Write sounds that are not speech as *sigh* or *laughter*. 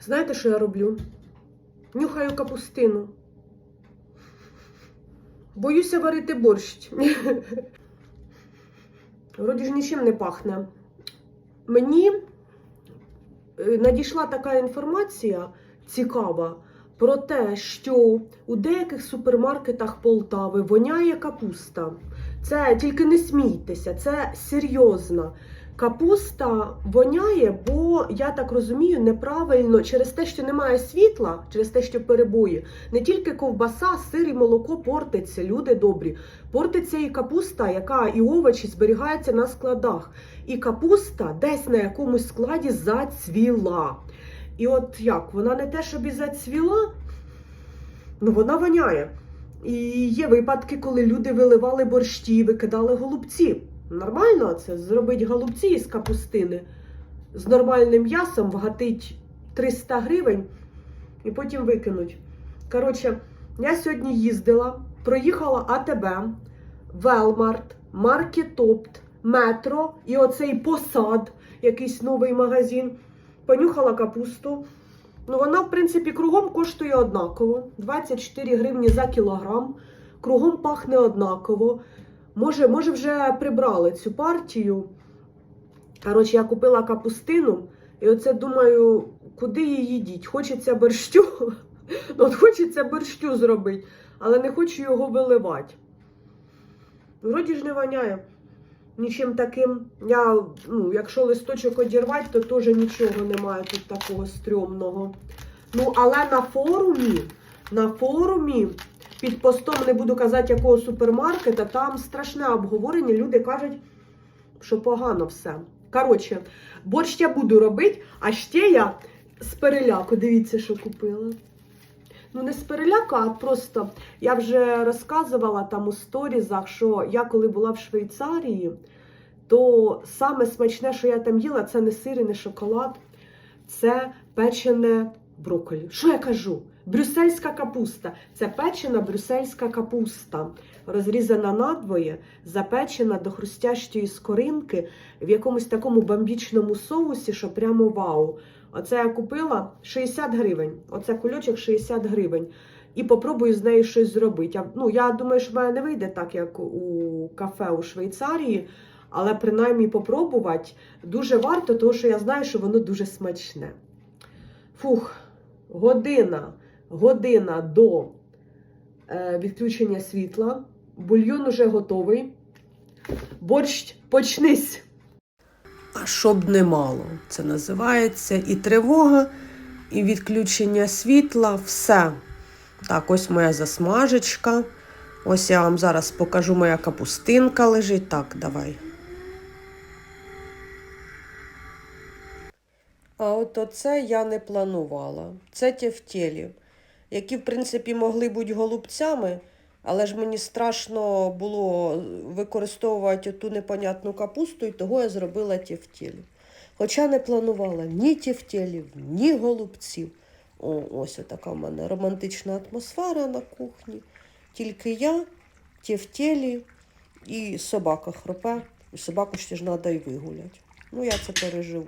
Знаєте, що я роблю? Нюхаю капустину. Боюся варити борщ. Вроді ж нічим не пахне. Мені е, надійшла така інформація цікава про те, що у деяких супермаркетах Полтави воняє капуста. Це тільки не смійтеся, це серйозно. Капуста воняє, бо я так розумію, неправильно через те, що немає світла, через те, що перебої, не тільки ковбаса, сир і молоко портиться, люди добрі. Портиться і капуста, яка і овочі зберігаються на складах. І капуста десь на якомусь складі зацвіла. І от як, вона не те, щоб і зацвіла, ну вона воняє. І є випадки, коли люди виливали борщі, викидали голубці. Нормально це зробити голубці із капустини з нормальним м'ясом, вгатить 300 гривень і потім викинуть. Коротше, я сьогодні їздила, проїхала АТБ, Велмарт, Маркетопт, Метро і оцей посад, якийсь новий магазин. Понюхала капусту. Ну, вона, в принципі, кругом коштує однаково. 24 гривні за кілограм. Кругом пахне однаково. Може, може, вже прибрали цю партію. Коротше, я купила капустину, і оце думаю, куди її діть? Хочеться борщу. Ну, *laughs* от хочеться борщу зробити, але не хочу його виливати. Вроді ж не воняє. Нічим таким. Я, ну, якщо листочок одірвати, то теж нічого немає тут такого стрьомного. Ну, але на форумі, на форумі, під постом не буду казати, якого супермаркета, там страшне обговорення. Люди кажуть, що погано все. Коротше, борщ я буду робити, а ще я з переляку. Дивіться, що купила. Ну, не з переляку, а просто я вже розказувала там у сторізах, що я коли була в Швейцарії, то саме смачне, що я там їла, це не сир і не шоколад, це печене брокколі. Що я кажу? Брюссельська капуста. Це печена брюссельська капуста, розрізана надвоє, запечена до хрустящої скоринки в якомусь такому бамбічному соусі, що прямо вау. Оце я купила 60 гривень. Оце кульочок 60 гривень. І попробую з нею щось зробити. Ну, я думаю, що в мене не вийде так, як у кафе у Швейцарії, але принаймні попробувати дуже варто, тому що я знаю, що воно дуже смачне. Фух, година, година до е, відключення світла. Бульйон уже готовий. Борщ почнись. А щоб не мало. Це називається і тривога, і відключення світла, все. Так, ось моя засмажечка. Ось я вам зараз покажу, моя капустинка лежить. Так, давай. А от оце я не планувала. Це тефтєлі, які, в принципі, могли бути голубцями, але ж мені страшно було використовувати ту непонятну капусту, і того я зробила тефтєлі. Хоча не планувала ні тефтєлів, ні голубців. О, ось така в мене романтична атмосфера на кухні. Тільки я, тефтєлі і собака хропе. І собаку ще ж треба й вигуляти. Ну, я це переживу.